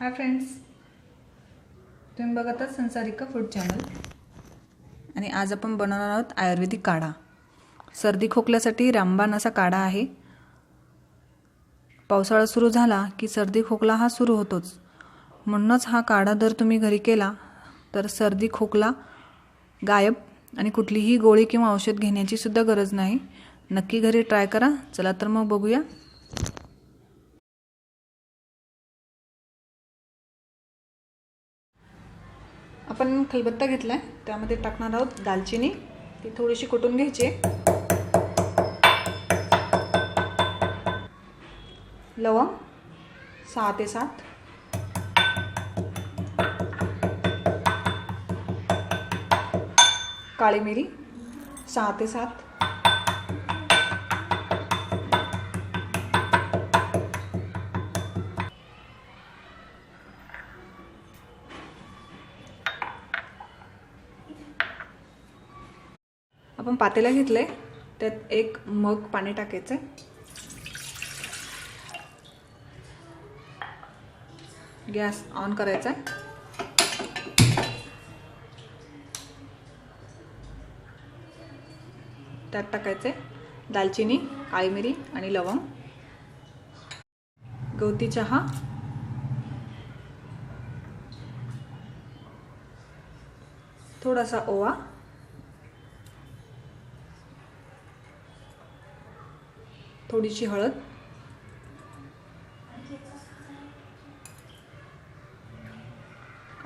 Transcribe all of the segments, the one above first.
Hi friends तुम्ही बघत आहात संसारिका फूड चॅनल. आणि आज आपण बनवणार आहोत आयुर्वेदिक काढा. सर्दी खोकल्यासाठी रामबाण असा काढा आहे. पावसाळा सुरू झाला की सर्दी खोकला हा सुरू होतोच. म्हणूनच हा काढा जर तुम्ही घरी केला तर सर्दी खोकला गायब आणि कुठलीही गोळी किंवा औषध घेण्याची सुद्धा गरज नाही. नक्की घरी ट्राय करा. चला तर मग बघूया. आपण खलबत्ता घेतला आहे त्यामध्ये टाकणार आहोत दालचिनी. ती थोडीशी कुटून घ्यायची. आहे लवंग. सहा ते सात. काळी मिरी. सहा ते सात. आपण पातेला घेतलंय. त्यात एक मग पाणी टाकायचं गॅस ऑन करायचा त्यात टाकायचे दालचिनी काळी मिरी आणि लवंग. गवती चहा. थोडासा ओवा. थोडीशी हळद.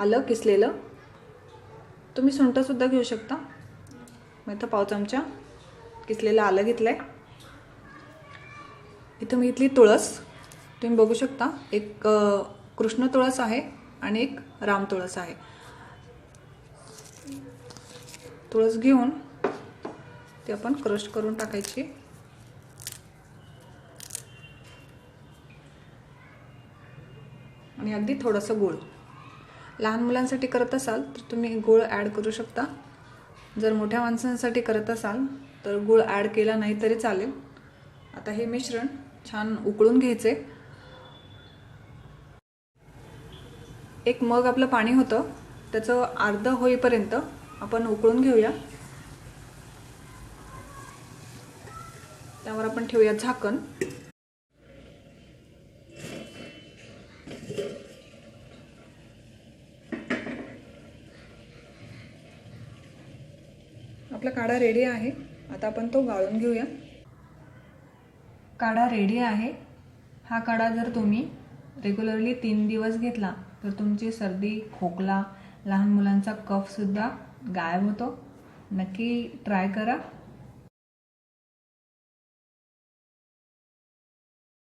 आलं किसलेलं. तुम्ही सुंठसुद्धा घेऊ शकता. मग इथं पाव चमचा. किसलेलं आलं घेतलं आहे इथं मी घेतली तुळस. तुम्ही बघू शकता एक कृष्ण तुळस आहे आणि एक राम तुळस आहे. तुळस घेऊन ते आपण क्रश करून टाकायची. आणि अगदी थोडंसं गूळ. लहान मुलांसाठी करत असाल तर तुम्ही गूळ ॲड करू शकता. जर मोठ्या माणसांसाठी करत असाल तर गूळ ॲड केला नाही तरी चालेल. आता हे मिश्रण छान उकळून घ्यायचे. एक मग आपलं पाणी होतं. त्याचं अर्ध होईपर्यंत आपण उकळून घेऊया. त्यावर आपण ठेवूया झाकण. आपला काढा रेडी आहे. आता आपण तो गाळून घेऊया. काढा रेडी आहे. हा काढा जर तुम्ही रेग्युलरली तीन दिवस घेतला तर तुमची सर्दी खोकला लहान मुलांचा कफसुद्धा गायब होतो. नक्की ट्राय करा.